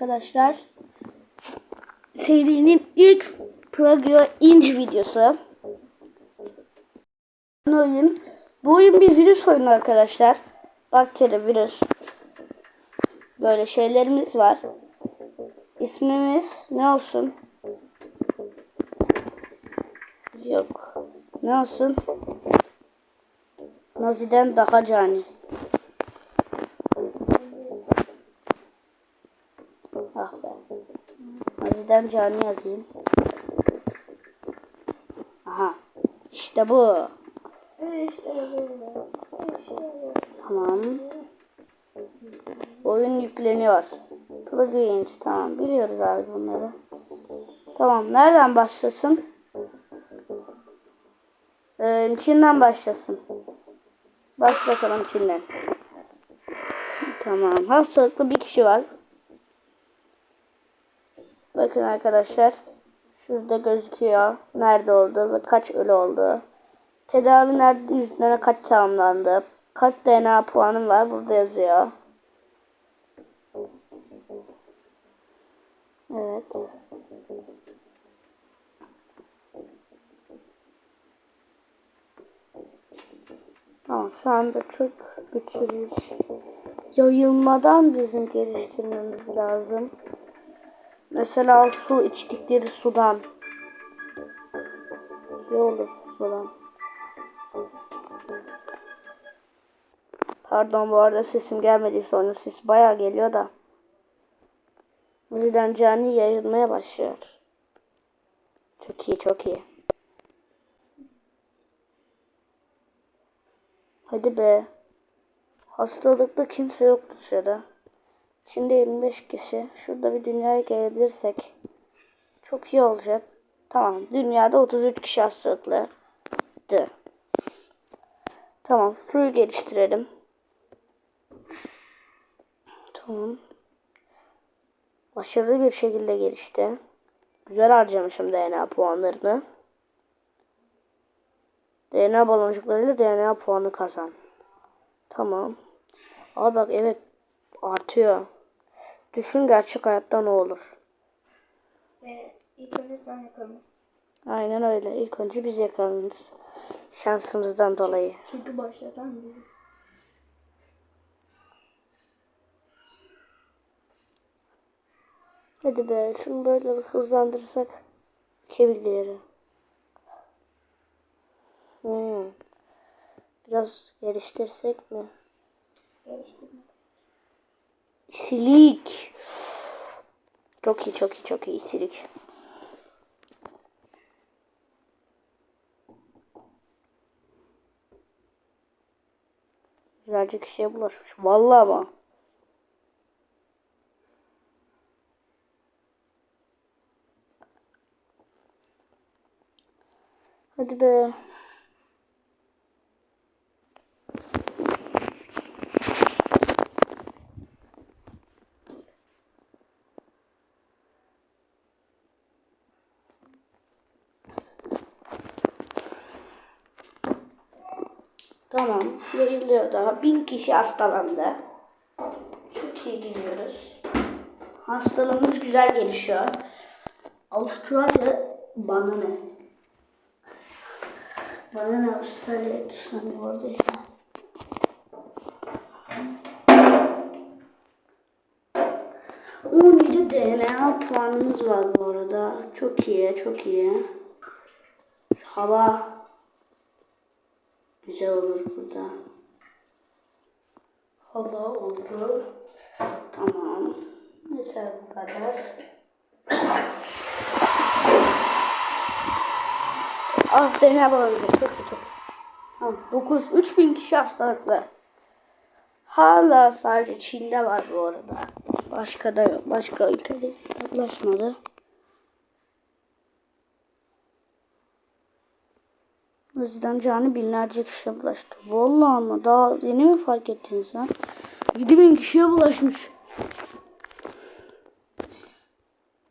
Arkadaşlar serinin ilk Plagio Inc videosu. Oyun, bu oyun bir virüs oyunu arkadaşlar. Bakteri, virüs. Böyle şeylerimiz var. İsmimiz ne olsun? Yok. Ne olsun? Nazi'den daha cani. Ah be. Nazi'den cani yazayım. Aha. İşte bu. İşte. Tamam. Oyun yükleniyor. Plugins tamam biliyoruz abi bunları. Tamam nereden başlasın? Ee, Çin'den başlasın. Başla bakalım Çin'den. Tamam. Hastalıklı bir kişi var. Bakın arkadaşlar. Şurada gözüküyor. Nerede oldu ve kaç ölü oldu. Tedavi nerede yüzünden kaç tamamlandı. Kaç DNA puanım var burada yazıyor. Evet. Tamam şu anda çok güçlüyüz. Yayılmadan bizim geliştirmemiz lazım. Mesela su içtikleri sudan. İyi olur sudan. Pardon bu arada sesim gelmediyse onun sesi bayağı geliyor da. Bizden cani yayılmaya başlıyor. Çok iyi çok iyi. Hadi be. Hastalıkta kimse yok dışarıda. Şimdi 25 kişi. Şurada bir dünyaya gelebilirsek. Çok iyi olacak. Tamam. Dünyada 33 kişi hastalıklı. Tamam. Free geliştirelim. Tamam. Başarılı bir şekilde gelişti. Güzel harcamışım DNA puanlarını. DNA baloncuklarıyla DNA puanı kazan. Tamam. Aa bak evet artıyor. Düşün gerçek hayatta ne olur. İlk önce sen yakalım. Aynen öyle. İlk önce biz yakalanırız. Şansımızdan dolayı. Çünkü başlatan biziz. Hadi be şunu böyle bir hızlandırsak kebilleri. Hmm. Biraz geliştirsek mi? Geliştirme. Silik. Çok iyi çok iyi çok iyi silik. Güzelce kişiye bulaşmış. Vallahi ama. Hadi be. Tamam. Yayılıyor daha. Bin kişi hastalandı. Çok iyi gidiyoruz. Hastalığımız güzel gelişiyor. Avustralya bana ne? Bana ne Avustralya dışlanıyor oradaysa. Yedi DNA puanımız var bu arada. Çok iyi, çok iyi. Hava güzel olur burada. Hava oldu. Tamam. Yeter bu kadar. Ah DNA balonu. Çok çok. Tamam. 9. 3000 kişi hastalıklı. Hala sadece Çin'de var bu arada. Başka da yok. Başka ülkede yaklaşmadı. O yüzden canı binlerce kişiye bulaştı. Vallahi ama daha yeni mi fark ettiniz lan? 7000 kişiye bulaşmış.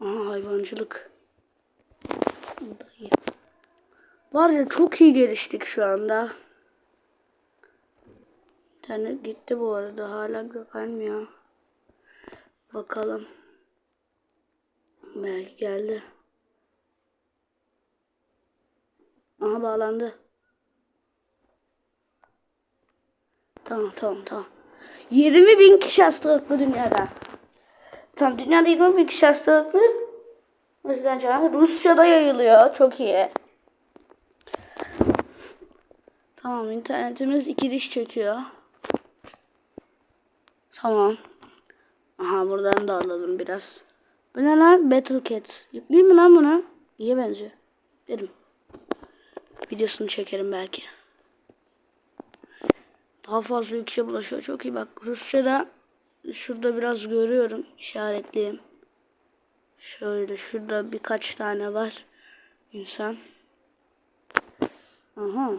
Aha hayvancılık. Var ya çok iyi geliştik şu anda. İnternet gitti bu arada. Hala da kaymıyor. Bakalım. Belki geldi. Aha bağlandı. Tamam tamam tamam. 20 bin kişi hastalıklı dünyada. Tamam dünyada 20 bin kişi hastalıklı. O yüzden canım Rusya'da yayılıyor. Çok iyi. Tamam internetimiz iki diş çekiyor. Tamam. Aha buradan da alalım biraz. Bu ne lan? Battle Cat. Yükleyeyim mi lan bunu? İyi benziyor. Dedim. Videosunu çekerim belki. Daha fazla ülkeye bulaşıyor. Çok iyi bak. Rusya'da şurada biraz görüyorum. işaretleyeyim. Şöyle şurada birkaç tane var. insan. Aha.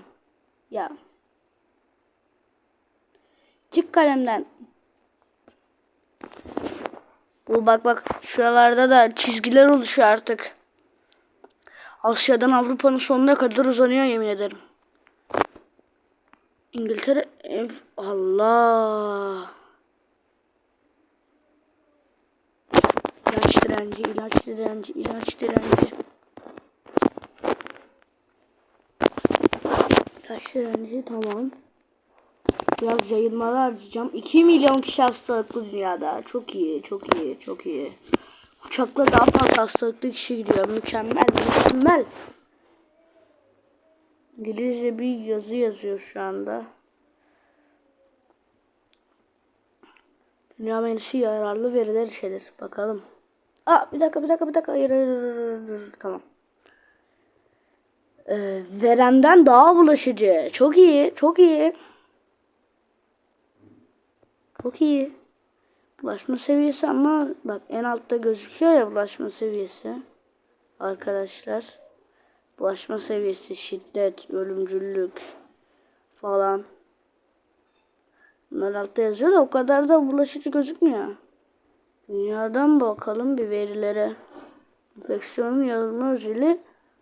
Ya. Çık kalemden. Bu bak bak şuralarda da çizgiler oluşuyor artık. Asya'dan Avrupa'nın sonuna kadar uzanıyor yemin ederim. İngiltere enf- Allah. İlaç direnci, ilaç direnci, ilaç direnci. İlaç direnci tamam. Biraz yayılmalar harcayacağım. 2 milyon kişi hastalıklı dünyada. Çok iyi, çok iyi, çok iyi. Uçakla daha fazla hastalıklı kişi gidiyor. Mükemmel, mükemmel. İngilizce bir yazı yazıyor şu anda. Dünya menüsü yararlı veriler içerir. Bakalım. Aa bir dakika bir dakika bir dakika. Hayır hayır, hayır, hayır. Tamam. Ee, verenden daha bulaşıcı. Çok iyi. Çok iyi. Çok iyi. Bulaşma seviyesi ama bak en altta gözüküyor ya bulaşma seviyesi. Arkadaşlar. Bulaşma seviyesi, şiddet, ölümcüllük falan. Bunlar altta yazıyor da o kadar da bulaşıcı gözükmüyor. Dünyadan bakalım bir verilere. Enfeksiyonun yayılma özeli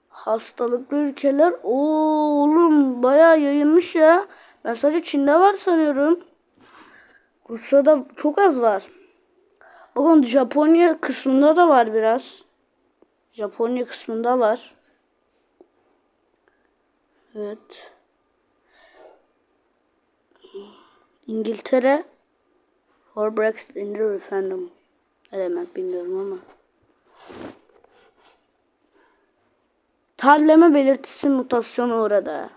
hastalıklı ülkeler. Oo oğlum bayağı yayılmış ya. Ben sadece Çin'de var sanıyorum. Rusya'da çok az var. Bakın Japonya kısmında da var biraz. Japonya kısmında var. Evet. İngiltere for Brexit in the referendum. Ne demek bilmiyorum ama. Terleme belirtisi mutasyonu orada.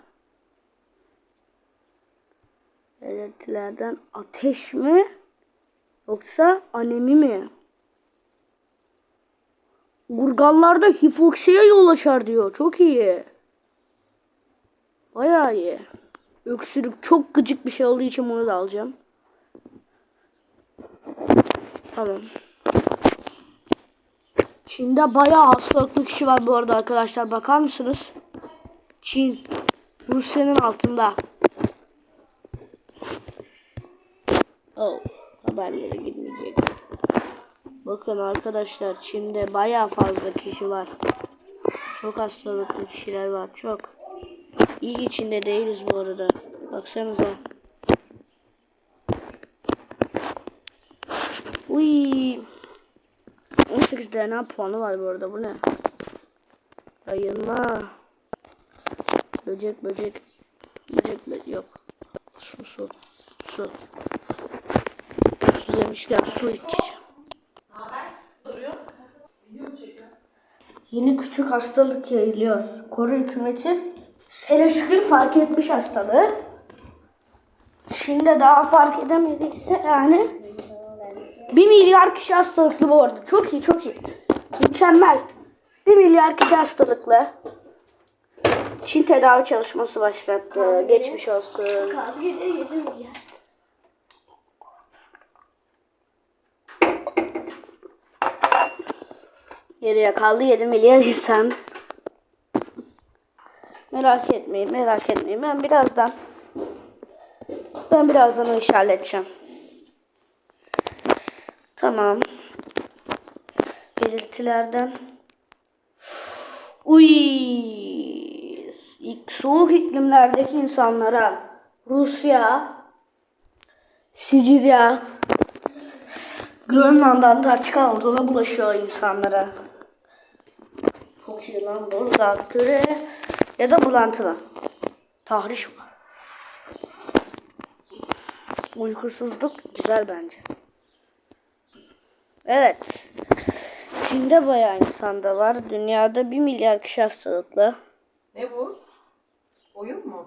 Belirtilerden ateş mi? Yoksa anemi mi? Urgallarda hipoksiye yol açar diyor. Çok iyi. Bayağı iyi. Öksürük çok gıcık bir şey olduğu için bunu da alacağım. Tamam. Çin'de bayağı hastalıklı kişi var bu arada arkadaşlar. Bakar mısınız? Çin. Rusya'nın altında. Haberlere girmeyecek. Bakın arkadaşlar Çin'de bayağı fazla kişi var. Çok hastalıklı kişiler var. Çok. İyi içinde değiliz bu arada. Baksanıza. Uy. 18 DNA puanı var bu arada. Bu ne? Yayılma. Böcek böcek. Böcek böcek yok. Su su. Su. Su demişken su içeceğim. Yeni küçük hastalık yayılıyor. Kore hükümeti hele şükür fark etmiş hastalığı. Şimdi daha fark edemediyse yani 1 milyar kişi hastalıklı bu arada. Çok iyi çok iyi. Mükemmel. 1 milyar kişi hastalıklı. Çin tedavi çalışması başlattı. Geçmiş olsun. Kaldı 7 7 milyar. Geriye kaldı 7 milyar insan. Merak etmeyin, merak etmeyin. Ben birazdan ben birazdan o işi halledeceğim. Tamam. Belirtilerden Uy, soğuk iklimlerdeki insanlara Rusya, Sicilya, Grönland, Antarktika Anadolu'na bulaşıyor insanlara. İyi lan bu. Zatürre ya da bulantılı. Tahriş. Uykusuzluk güzel bence. Evet. Çin'de bayağı insan da var. Dünyada 1 milyar kişi hastalıklı. Ne bu? Oyun mu?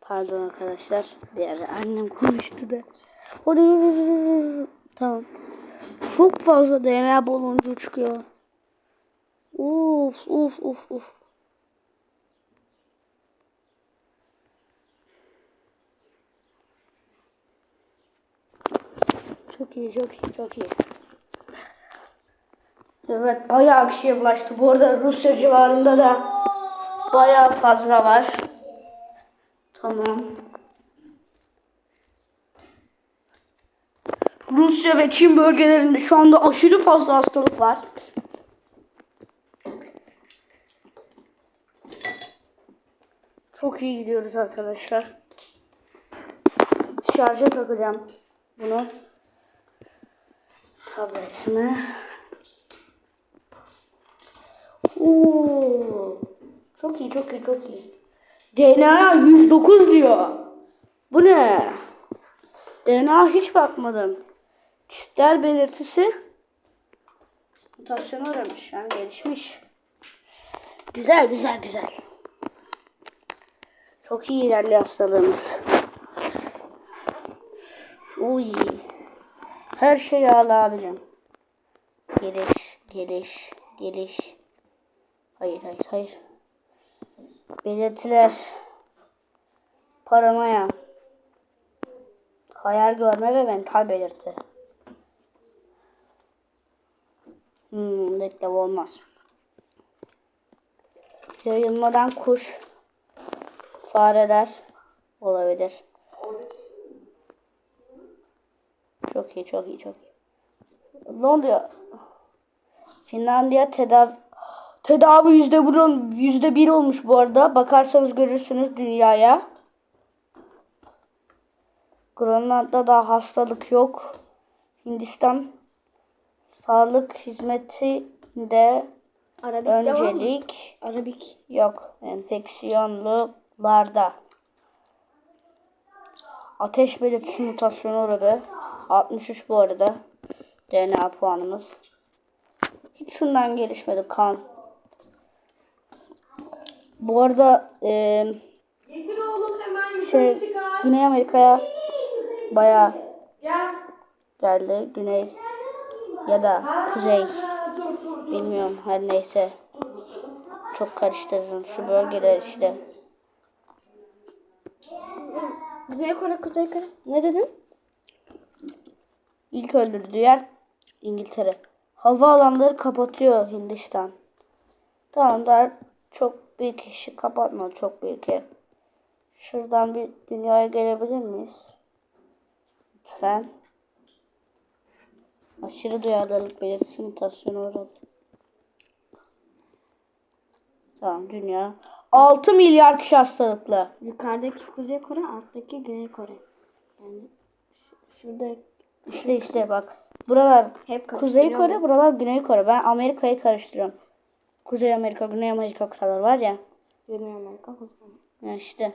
Pardon arkadaşlar. Bir ara annem konuştu da. Tamam. Çok fazla DNA baloncu çıkıyor. Uf uf uf uf. Çok iyi, çok iyi, çok iyi. Evet, bayağı kişiye bulaştı. Bu arada Rusya civarında da bayağı fazla var. Tamam. Rusya ve Çin bölgelerinde şu anda aşırı fazla hastalık var. Çok iyi gidiyoruz arkadaşlar. Şarja takacağım bunu. Tabletime. Oo. Çok iyi, çok iyi, çok iyi. DNA 109 diyor. Bu ne? DNA hiç bakmadım. Kişisel belirtisi mutasyona uğramış. Yani gelişmiş. Güzel, güzel, güzel. Çok iyi ilerliyor hastalığımız. Uy. Her şey yağlı abicim. Geliş, geliş, geliş. Hayır, hayır, hayır. Belirtiler. Paranoya. Hayal görme ve mental belirti. Hmm, reklam olmaz. Yayılmadan kuş, fareler olabilir. Çok iyi, çok iyi, çok iyi. Ne oluyor? Finlandiya tedavi tedavi yüzde bir, yüzde bir olmuş bu arada. Bakarsanız görürsünüz dünyaya. Grönland'da da hastalık yok. Hindistan sağlık hizmetinde Arabik'te var mı? öncelik Arabik. yok. Enfeksiyonlularda. Ateş belirtisi mutasyonu uğradı. 63 bu arada. DNA puanımız. Hiç şundan gelişmedi kan. Bu arada eee Getir oğlum hemen yukarı şey. Güney Amerika'ya Gel. geldi. Güney ya da kuzey bilmiyorum her neyse. Çok karıştırdım şu bölgeler işte. Güney Kore, Kuzey Kore. Ne dedin? İlk öldürdüğü yer İngiltere. Hava alanları kapatıyor Hindistan. Tamam da çok bir kişi kapatmadı çok büyük ev. Şuradan bir dünyaya gelebilir miyiz? Lütfen. Aşırı duyarlılık belirtisi mutasyonu uğradı. Tamam dünya. 6 milyar kişi hastalıklı. Yukarıdaki Kuzey Kore, alttaki Güney Kore. Yani şu- şurada İşte işte bak. Buralar Hep Kuzey Kore, buralar Güney Kore. Ben Amerika'yı karıştırıyorum. Kuzey Amerika, Güney Amerika kralı var ya. Güney Amerika, Kuzey Amerika. Ya işte.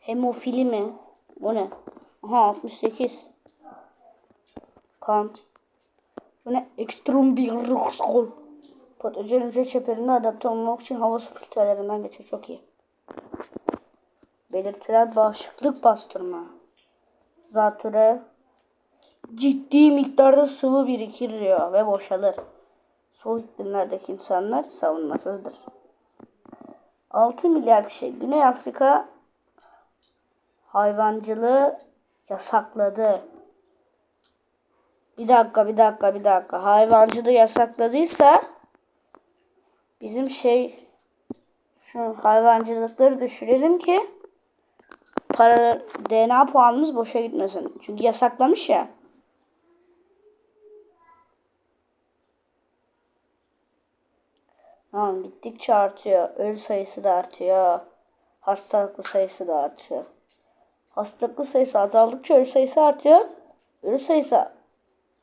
Hemofili mi? Bu ne? Aha 68. Kan. Bu ne? Ekstrem bir ruhsal. Patojen hücre çeperine adapte olmak için hava su filtrelerinden geçiyor. Çok iyi. Belirtiler bağışıklık bastırma. Zatüre ciddi miktarda sıvı birikir diyor ve boşalır. Soğuk iklimlerdeki insanlar savunmasızdır. 6 milyar kişi Güney Afrika hayvancılığı yasakladı. Bir dakika, bir dakika, bir dakika. Hayvancılığı yasakladıysa bizim şey şu hayvancılıkları düşürelim ki para DNA puanımız boşa gitmesin. Çünkü yasaklamış ya. Tamam gittikçe artıyor. Ölü sayısı da artıyor. Hastalıklı sayısı da artıyor. Hastalıklı sayısı azaldıkça ölü sayısı artıyor. Ölü sayısı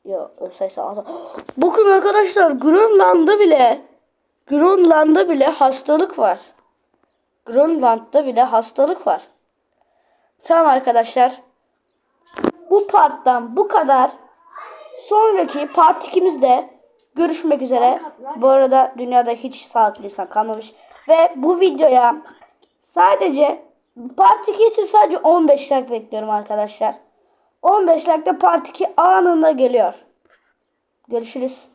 Yok ölü sayısı az. Bakın arkadaşlar Grönland'da bile Grönland'da bile hastalık var. Grönland'da bile hastalık var. Tamam arkadaşlar. Bu parttan bu kadar. Sonraki part 2'mizde görüşmek üzere. Bu arada dünyada hiç sağlıklı insan kalmamış. Ve bu videoya sadece part 2 için sadece 15 like bekliyorum arkadaşlar. 15 like de part 2 anında geliyor. Görüşürüz.